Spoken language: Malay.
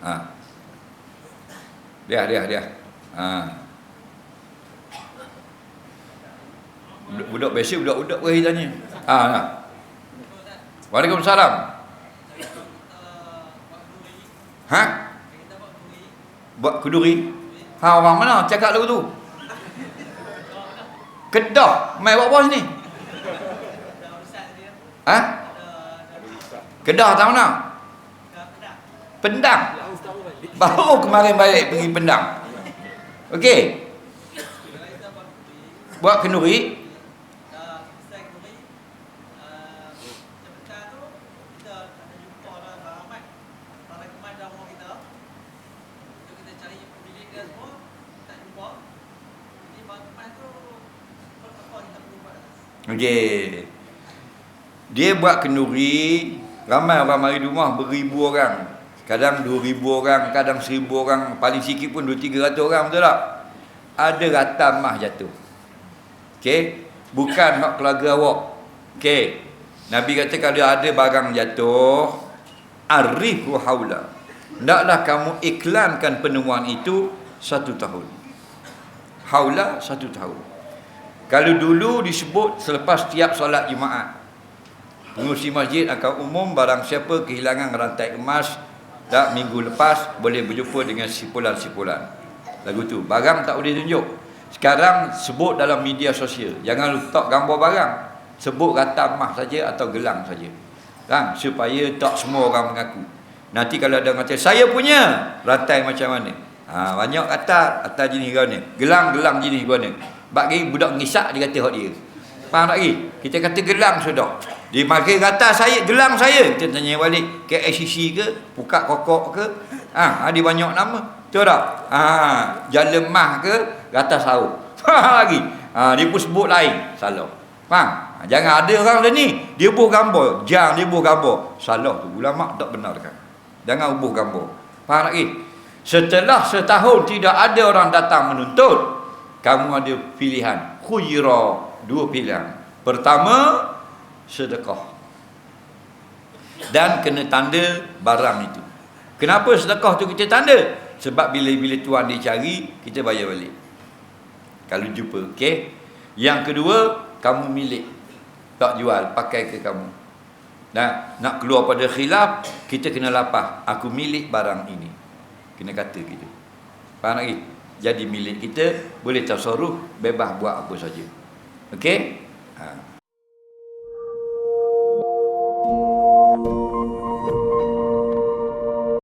Ha. Dia dia dia. Ha. Budak biasa budak-budak beri tanya. Ha, ha. Waalaikumsalam. Ha? Buat keduri? Ha orang mana cakap lagu tu? Kedah. Mai buat apa sini? Ha? Kedah tahu mana? Pendang. Baru kemarin balik pergi Pendang. Okey. Buat kenduri. Okey. Dia buat kenduri, ramai orang mari rumah beribu orang. Kadang 2000 orang, kadang 1000 orang, paling sikit pun 2 300 orang betul tak? Ada ratam mah jatuh. Okey, bukan hak keluarga awak. Okey. Nabi kata kalau ada barang jatuh, arifu haula. Hendaklah kamu iklankan penemuan itu satu tahun. Haula satu tahun. Kalau dulu disebut selepas tiap solat Jumaat. Pengurusi masjid akan umum barang siapa kehilangan rantai emas tak minggu lepas boleh berjumpa dengan sipulan-sipulan. Lagu tu. Barang tak boleh tunjuk. Sekarang sebut dalam media sosial. Jangan letak gambar barang. Sebut rata emas saja atau gelang saja. Kan? Supaya tak semua orang mengaku. Nanti kalau ada macam saya punya rantai macam mana? Ha, banyak kata atas jenis kau ni. Gelang-gelang jenis kau ni. Bagi budak ngisak dia kata hak dia. Faham tak lagi? Kita kata gelang sudah. Dia makin kata saya gelang saya. Kita tanya balik ke SCC ke, buka kokok ke? Ha, ada banyak nama. Betul tak? Ha, jalan mah ke, kata sahur. Faham lagi? Ha, dia pun sebut lain. Salah. Faham? Ha, jangan ada orang lain ni. Dia buh gambar. Jangan dia buh gambar. Salah tu. Ulama tak benarkan. Jangan buh gambar. Faham lagi? Setelah setahun tidak ada orang datang menuntut, kamu ada pilihan. Khuyra. Dua pilihan. Pertama, sedekah. Dan kena tanda barang itu. Kenapa sedekah tu kita tanda? Sebab bila-bila tuan dia cari, kita bayar balik. Kalau jumpa, okey. Yang kedua, kamu milik. Tak jual, pakai ke kamu. Nah, nak keluar pada khilaf, kita kena lapah. Aku milik barang ini. Kena kata gitu. Faham lagi? Jadi milik kita, boleh tasarruf, bebas buat apa saja. Okey? Ha.